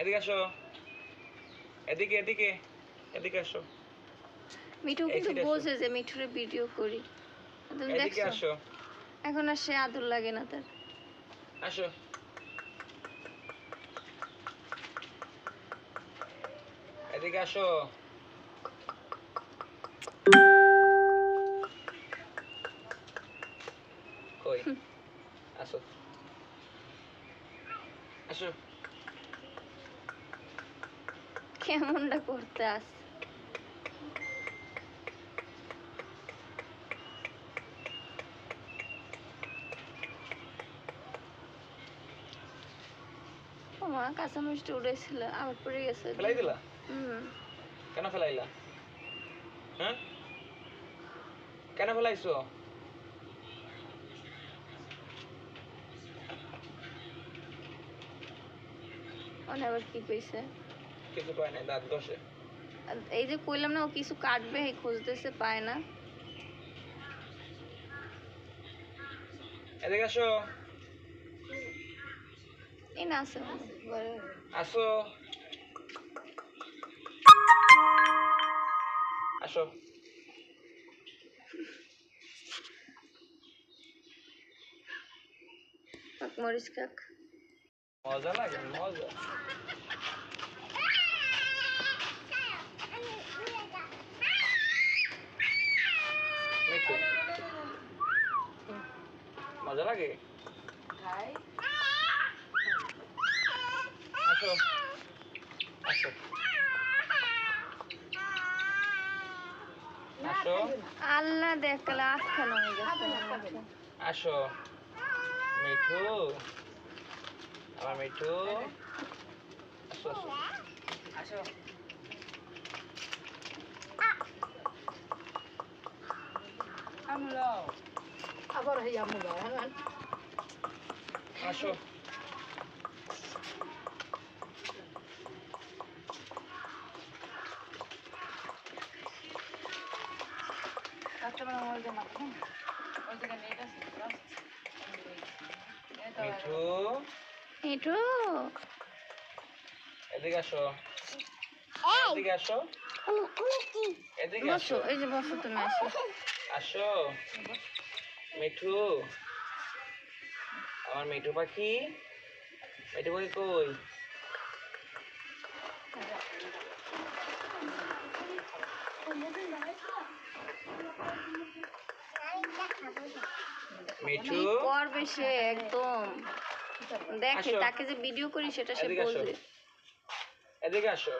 এদিকে আসো। এদিকে এদিকে এদিকে আসো। মিঠু কিন্তু। বোঝে যে মিঠুরে ভিডিও করি। তুমি দেখছ? আসো। এখন আর সে আদর লাগে না তার। আসো। এদিকে আসো। কই? আসো। আসো। কেমনটা করতে আস? মা কাঁচামরিচটা উড়েছিল আবার পড়ে গেছে ফেলাই দিলা? হুম। কেন ফেলাইলা? হ্যাঁ? কেন ফেলাইছো? মানে আবার কি কইছে? কিছু কয় নাই দাঁত ঘষে। এই যে কইলাম না ও কিছু কাটবে এই খুঁজতেছে পায় না। এদিকে আসো। এই না ঘরে। আসো। আসো। মরিচ কাক? মজা লাগে মজা মিঠু মজা লাগে? আসো। আসো। আসো। আল্লাহ দেখলে আটখানো হয়ে গেছে? আসো। মিঠু। আমার মিঠু। আসো আসো। আবার হই আমু গা হ্যাঁ আসো। মিঠু। মিঠু। এদিকে আসো। এদিকে আসো। এদিকে আসো। এই যে বসো তুমি আসো। আসো। মিঠু? আমার মিঠু পাখি? মিঠু পাখি কই? মিঠু? করবে সে একদম। দেখে তাকে যে ভিডিও করি সেটা সে বলবে। এদিকে আসো।